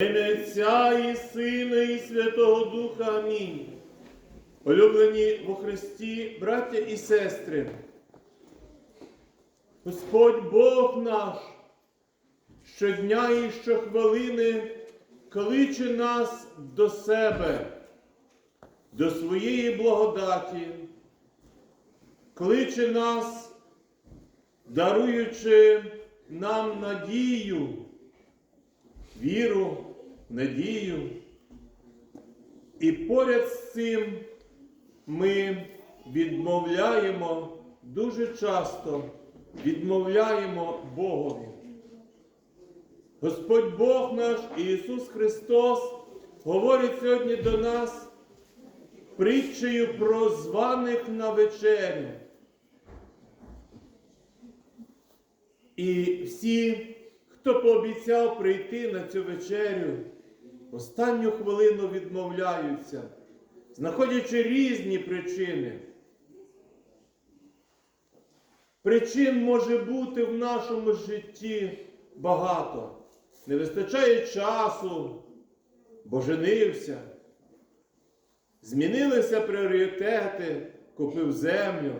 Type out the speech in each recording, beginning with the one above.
Отця і Сина, і Святого Духа. Амінь. Улюблені во Христі, браття і сестри, Господь Бог наш щодня і щохвилини кличе нас до себе, до своєї благодаті, кличе нас, даруючи нам надію віру, надію. І поряд з цим ми відмовляємо дуже часто, відмовляємо Богові. Господь Бог наш Ісус Христос говорить сьогодні до нас притчею про званих на вечерю. І всі хто пообіцяв прийти на цю вечерю, останню хвилину відмовляються, знаходячи різні причини. Причин може бути в нашому житті багато. Не вистачає часу, бо женився. Змінилися пріоритети, купив землю.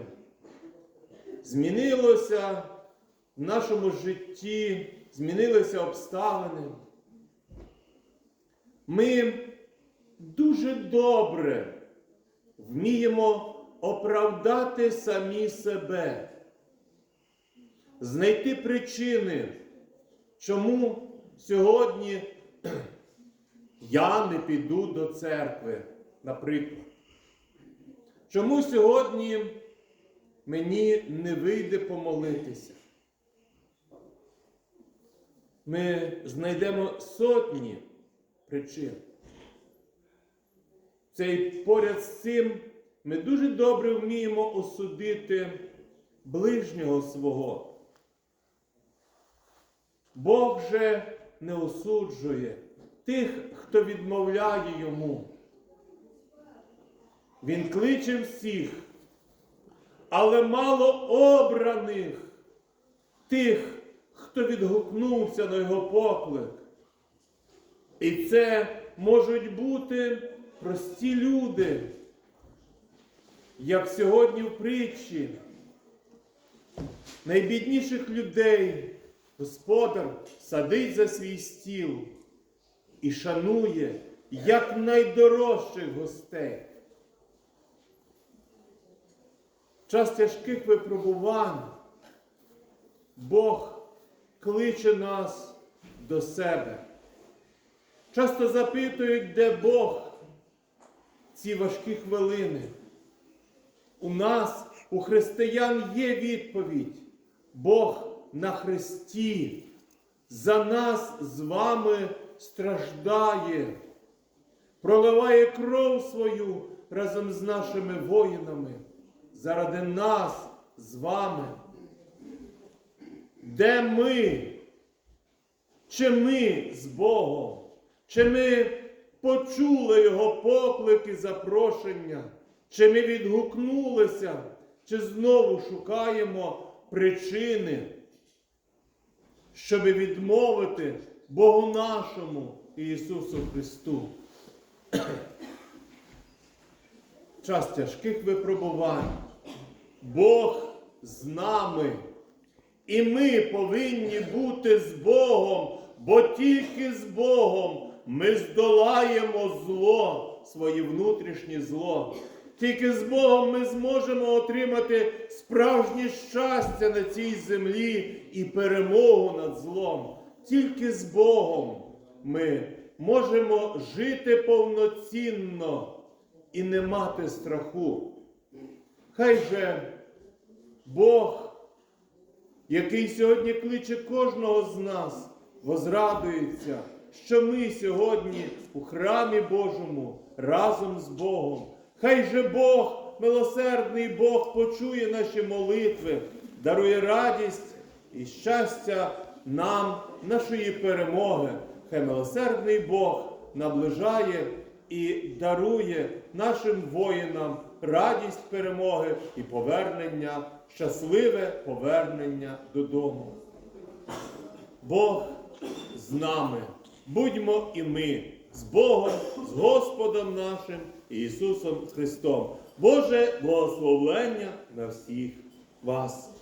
Змінилося в нашому житті змінилися обставини. Ми дуже добре вміємо оправдати самі себе, знайти причини, чому сьогодні я не піду до церкви, наприклад. Чому сьогодні мені не вийде помолитися? ми знайдемо сотні причин. Цей поряд з цим ми дуже добре вміємо осудити ближнього свого. Бог же не осуджує тих, хто відмовляє йому. Він кличе всіх, але мало обраних тих, хто відгукнувся на його поклик. І це можуть бути прості люди, як сьогодні в притчі. Найбідніших людей Господар садить за свій стіл і шанує як найдорожчих гостей. Час тяжких випробувань Бог кличе нас до себе. Часто запитують, де Бог ці важкі хвилини. У нас, у християн, є відповідь. Бог на Христі за нас з вами страждає, проливає кров свою разом з нашими воїнами, заради нас з вами. Де ми? Чи ми з Богом? Чи ми почули Його поклики, запрошення? Чи ми відгукнулися, чи знову шукаємо причини, щоб відмовити Богу нашому Ісусу Христу? Час тяжких випробувань. Бог з нами. І ми повинні бути з Богом, бо тільки з Богом ми здолаємо зло, своє внутрішнє зло. Тільки з Богом ми зможемо отримати справжнє щастя на цій землі і перемогу над злом. Тільки з Богом ми можемо жити повноцінно і не мати страху. Хай же Бог який сьогодні кличе кожного з нас, возрадується, що ми сьогодні у храмі Божому разом з Богом. Хай же Бог, милосердний Бог, почує наші молитви, дарує радість і щастя нам, нашої перемоги. Хай милосердний Бог наближає і дарує нашим воїнам радість перемоги і повернення, щасливе повернення додому. Бог з нами, будьмо і ми з Богом, з Господом нашим Ісусом Христом. Боже благословення на всіх вас.